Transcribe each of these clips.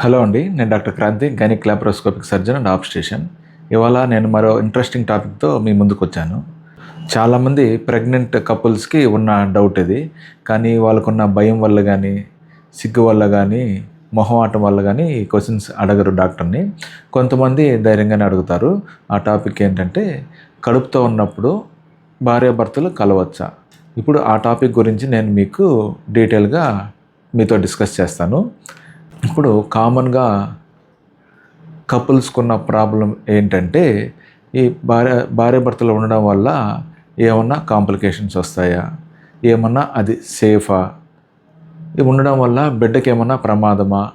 Hello అండి నేను doctor Kranti gynaec laparoscopic surgeon and obstetrician ఇవాళ నేను మరో ఇంట్రెస్టింగ్ టాపిక్తో మీ ముందుకు వచ్చాను చాలామంది ప్రెగ్నెంట్ కపుల్స్కి ఉన్న డౌట్ ఇది కానీ వాళ్ళకున్న భయం వల్ల కానీ సిగ్గు వల్ల కానీ మొహమాటం వల్ల కానీ ఈ క్వశ్చన్స్ అడగరు డాక్టర్ని. కొంతమంది ధైర్యంగానే అడుగుతారు. ఆ టాపిక్ ఏంటంటే కడుపుతో ఉన్నప్పుడు భార్యాభర్తలు కలవచ్చా? ఇప్పుడు ఆ టాపిక్ గురించి నేను మీకు డీటెయిల్గా మీతో డిస్కస్ చేస్తాను. ఇప్పుడు కామన్గా కపుల్స్కున్న ప్రాబ్లం ఏంటంటే ఈ భార్య భార్యాభర్తలు ఉండడం వల్ల ఏమన్నా కాంప్లికేషన్స్ వస్తాయా? ఏమన్నా అది సేఫా? ఇవి ఉండడం వల్ల బిడ్డకి ఏమన్నా ప్రమాదమా?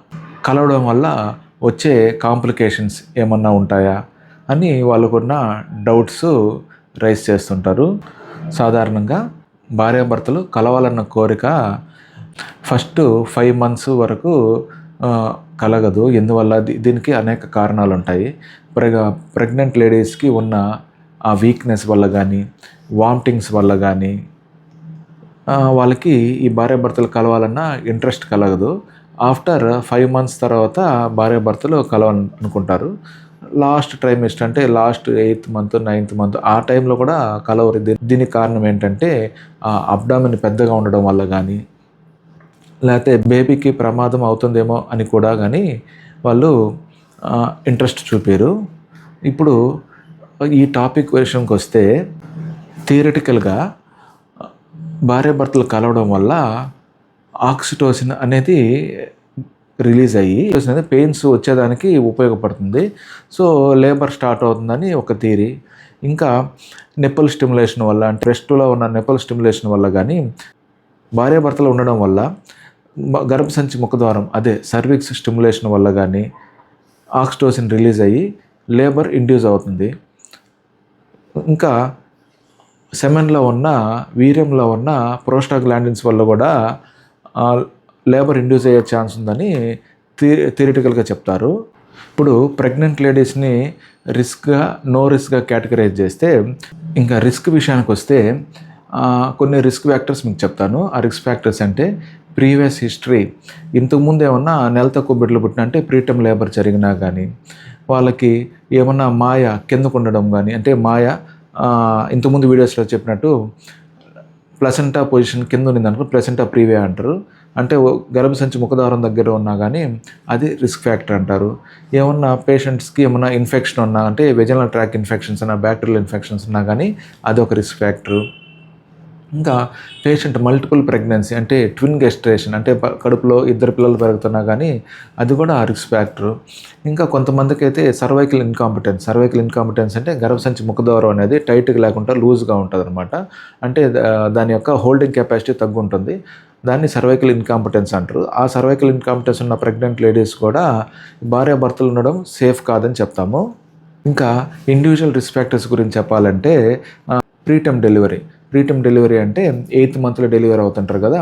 కలవడం వల్ల వచ్చే కాంప్లికేషన్స్ ఏమన్నా ఉంటాయా? అని వాళ్ళకున్న డౌట్స్ రైజ్ చేస్తుంటారు. సాధారణంగా భార్యాభర్తలు కలవాలన్న కోరిక ఫస్ట్ ఫైవ్ మంత్స్ వరకు కలగదు. ఎందువల్ల? దీ- దీనికి అనేక కారణాలు ఉంటాయి ప్రెగ ప్రెగ్నెంట్ లేడీస్కి ఉన్న ఆ వీక్నెస్ వల్ల కానీ వామిటింగ్స్ వల్ల కానీ వాళ్ళకి ఈ భార్యాభర్తలు కలవాలన్నా ఇంట్రెస్ట్ కలగదు. ఆఫ్టర్ ఫైవ్ మంత్స్ తర్వాత భార్యాభర్తలు కలవాలనుకుంటారు. లాస్ట్ టైం అంటే last eighth month ninth month ఆ టైంలో కూడా కలవరు. దీనికి కారణం ఏంటంటే ఆ అబ్డామిన్ పెద్దగా ఉండడం వల్ల కానీ లేకపోతే బేబీకి ప్రమాదం అవుతుందేమో అని కూడా కానీ వాళ్ళు ఇంట్రెస్ట్ చూపారు. ఇప్పుడు ఈ టాపిక్ విషయంకి వస్తే థియరిటికల్గా భార్యాభర్తలు కలవడం వల్ల ఆక్సిటోసిన్ అనేది రిలీజ్ అయ్యి అనేది పెయిన్స్ వచ్చేదానికి ఉపయోగపడుతుంది. సో లేబర్ స్టార్ట్ అవుతుందని ఒక థియరీ. ఇంకా నెప్పల్ స్టిమ్యులేషన్ వల్ల అంటే రెస్ట్లో ఉన్న నెప్పల్ స్టిమ్యులేషన్ వల్ల కానీ భార్యాభర్తలు ఉండడం వల్ల గర్భసంచి ముఖద్వారం అదే సర్విక్స్ స్టిమ్యులేషన్ వల్ల కానీ ఆక్స్టోసిన్ రిలీజ్ అయ్యి లేబర్ ఇండ్యూస్ అవుతుంది. ఇంకా సెమెన్లో ఉన్న వీర్యంలో ఉన్న ప్రోస్టాగ్లాండిన్స్ వల్ల కూడా లేబర్ ఇండ్యూస్ అయ్యే ఛాన్స్ ఉందని థియరిటికల్గా చెప్తారు. ఇప్పుడు ప్రెగ్నెంట్ లేడీస్ని రిస్క్గా నో రిస్క్గా కేటగరైజ్ చేస్తే ఇంకా రిస్క్ విషయానికి వస్తే కొన్ని రిస్క్ ఫ్యాక్టర్స్ మీకు చెప్తాను. ఆ రిస్క్ ఫ్యాక్టర్స్ అంటే ప్రీవియస్ హిస్టరీ ఇంతకుముందు ఏమన్నా నెల తక్కువ బిడ్డలు పుట్టిన అంటే ప్రీటమ్ లేబర్ జరిగినా కానీ వాళ్ళకి ఏమన్నా మాయ కిందకు ఉండడం కానీ అంటే మాయ ఇంతకుముందు వీడియోస్లో చెప్పినట్టు ప్లసెంటా పొజిషన్ కింద ఉంది అనుకో ప్లసెంటా ప్రీవే అంటారు. అంటే గర్భ గర్భసంచి ముఖద్వారం దగ్గర ఉన్నా కానీ అది రిస్క్ ఫ్యాక్టర్ అంటారు. ఏమన్నా పేషెంట్స్కి ఏమన్నా ఇన్ఫెక్షన్ ఉన్నా అంటే వెజనల్ ట్రాక్ ఇన్ఫెక్షన్స్ ఉన్నా బ్యాక్టీరియల్ ఇన్ఫెక్షన్స్ ఉన్నా కానీ అది ఒక రిస్క్ ఫ్యాక్టరు ఇంకా పేషెంట్ మల్టిపుల్ ప్రెగ్నెన్సీ అంటే ట్విన్ గెస్ట్రేషన్ అంటే కడుపులో ఇద్దరు పిల్లలు పెరుగుతున్నా కానీ అది కూడా రిస్క్ ఫ్యాక్టర్. ఇంకా కొంతమందికి అయితే సర్వైకల్ ఇన్కాంపిటెన్స్ సర్వైకల్ ఇన్కాంపిటెన్స్ అంటే గర్భసంచి ముఖద్వారం అనేది టైట్గా లేకుండా లూజ్గా ఉంటుంది అనమాట అంటే దా- దాని యొక్క హోల్డింగ్ కెపాసిటీ తగ్గుంటుంది. దాన్ని సర్వైకల్ ఇన్కాంపిటెన్స్ అంటారు. ఆ సర్వైకల్ ఇన్కాంపిటెన్స్ ఉన్న ప్రెగ్నెంట్ లేడీస్ కూడా భార్యాభర్తలు ఉండడం సేఫ్ కాదని చెప్తాము. ఇంకా ఇండివిజువల్ రిస్క్ ఫ్యాక్టర్స్ గురించి చెప్పాలంటే ప్రీటమ్ డెలివరీ. ప్రీటమ్ డెలివరీ అంటే ఎయిత్ మంత్లో డెలివరీ అవుతుంటారు కదా.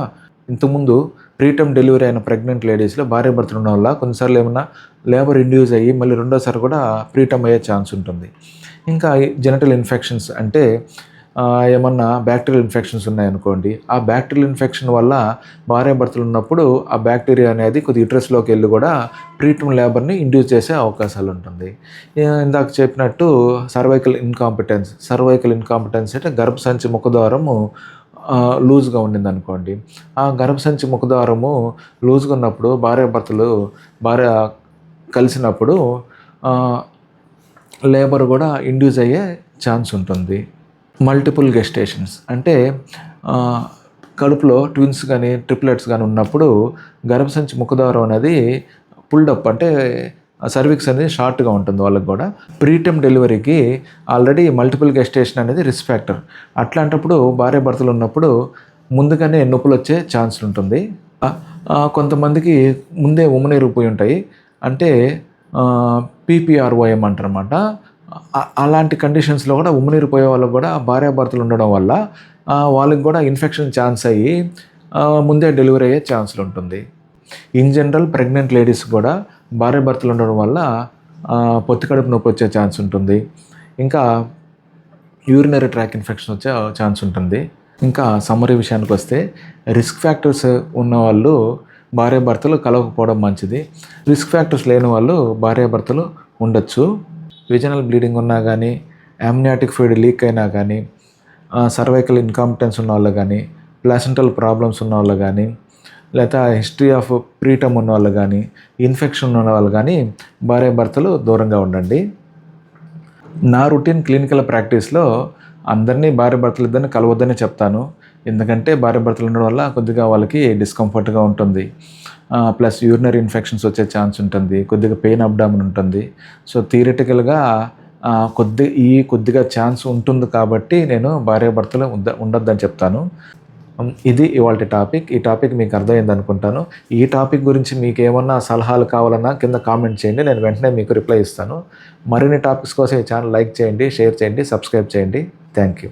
ఇంతకుముందు ప్రీటమ్ డెలివరీ అయిన ప్రెగ్నెంట్ లేడీస్లో భార్య భర్తలు ఉండడం వల్ల కొన్నిసార్లు ఏమన్నా లేబర్ ఇండ్యూస్ అయ్యి మళ్ళీ రెండోసారి కూడా ప్రీటమ్ అయ్యే ఛాన్స్ ఉంటుంది. ఇంకా జెనటల్ ఇన్ఫెక్షన్స్ అంటే ఏమన్నా బ్యాక్టీరియల్ ఇన్ఫెక్షన్స్ ఉన్నాయనుకోండి ఆ బ్యాక్టీరియల్ ఇన్ఫెక్షన్ వల్ల భార్యాభర్తలు ఉన్నప్పుడు ఆ బ్యాక్టీరియా అనేది కొద్ది యూట్రస్లోకి వెళ్ళి కూడా ప్రీటమ్ లేబర్ని ఇండ్యూస్ చేసే అవకాశాలు ఉంటుంది. ఇందాక చెప్పినట్టు సర్వైకల్ ఇన్కాంపిటెన్స్ సర్వైకల్ ఇన్కాంపిటెన్స్ అంటే గర్భసంచి ముఖద్వారము లూజ్గా ఉండింది అనుకోండి ఆ గర్భసంచి ముఖద్వారము లూజ్గా ఉన్నప్పుడు భార్యాభర్తలు భార్య కలిసినప్పుడు లేబర్ కూడా ఇండ్యూస్ అయ్యే ఛాన్స్ ఉంటుంది. మల్టిపుల్ గెస్టేషన్స్ అంటే కడుపులో ట్విన్స్ కానీ ట్రిప్లెట్స్ కానీ ఉన్నప్పుడు గర్భసంచి ముఖద్వారం అనేది పుల్డప్ అంటే సర్వీక్స్ అనేది షార్ట్గా ఉంటుంది వాళ్ళకి కూడా. ప్రీటమ్ డెలివరీకి ఆల్రెడీ మల్టిపుల్ గెస్టేషన్ అనేది రిస్క్ ఫ్యాక్టర్ అట్లాంటప్పుడు భార్య భర్తలు ఉన్నప్పుడు ముందుగానే నొప్పులు వచ్చే ఛాన్స్ ఉంటుంది. కొంతమందికి ముందే ఉమ్మనీరిపోయి ఉంటాయి. అంటే పీపీఆర్ఓఎం అంటారన్నమాట. అలాంటి కండిషన్స్లో కూడా ఉమ్మనీరు పోయే వాళ్ళకు కూడా భార్యాభర్తలు ఉండడం వల్ల వాళ్ళకి కూడా ఇన్ఫెక్షన్ ఛాన్స్ అయ్యి ముందే డెలివరీ అయ్యే ఛాన్సులు ఉంటుంది. ఇన్ జనరల్ ప్రెగ్నెంట్ లేడీస్ కూడా భార్యాభర్తలు ఉండడం వల్ల పొత్తి కడుపు నొప్పి వచ్చే ఛాన్స్ ఉంటుంది. ఇంకా యూరినరీ ట్రాక్ ఇన్ఫెక్షన్ వచ్చే ఛాన్స్ ఉంటుంది. ఇంకా సమ్మరీ విషయానికి వస్తే రిస్క్ ఫ్యాక్టర్స్ ఉన్న వాళ్ళు భార్యాభర్తలు కలవకపోవడం మంచిది. రిస్క్ ఫ్యాక్టర్స్ లేని వాళ్ళు భార్యాభర్తలు ఉండొచ్చు. రీజనల్ బ్లీడింగ్ ఉన్నా కానీ అమ్నియాటిక్ ఫ్లూయిడ్ లీక్ అయినా కానీ సర్వైకల్ ఇన్కాంపిటెన్స్ ఉన్న వాళ్ళు కానీ ప్లాసెంటల్ ప్రాబ్లమ్స్ ఉన్న వాళ్ళు కానీ లేదా హిస్టరీ ఆఫ్ ప్రీటమ్ ఉన్న వాళ్ళు కానీ ఇన్ఫెక్షన్ ఉన్న వాళ్ళు కానీ భార్యాభర్తలు దూరంగా ఉండండి. నా రొటీన్ క్లినికల్ ప్రాక్టీస్లో అందరినీ భార్య భర్తలు ఇద్దరిని కలవద్దని చెప్తాను. ఎందుకంటే భార్య భర్తలు ఉండడం వల్ల కొద్దిగా వాళ్ళకి డిస్కంఫర్ట్గా ఉంటుంది. ప్లస్ యూరినరీ ఇన్ఫెక్షన్స్ వచ్చే ఛాన్స్ ఉంటుంది. కొద్దిగా పెయిన్ అప్డామన్ ఉంటుంది. సో థియరిటికల్గా కొద్ది ఈ కొద్దిగా ఛాన్స్ ఉంటుంది కాబట్టి నేను భార్య భర్తలు ఉంద ఉండొద్దని చెప్తాను. ఇది ఇవాళ టాపిక్ ఈ టాపిక్ మీకు అర్థమైంది అనుకుంటాను. ఈ టాపిక్ గురించి మీకు ఏమన్నా సలహాలు కావాలన్నా కింద కామెంట్ చేయండి. నేను వెంటనే మీకు రిప్లై ఇస్తాను. మరిన్ని టాపిక్స్ కోసం ఈ ఛానల్ లైక్ చేయండి షేర్ చేయండి సబ్స్క్రైబ్ చేయండి. Thank you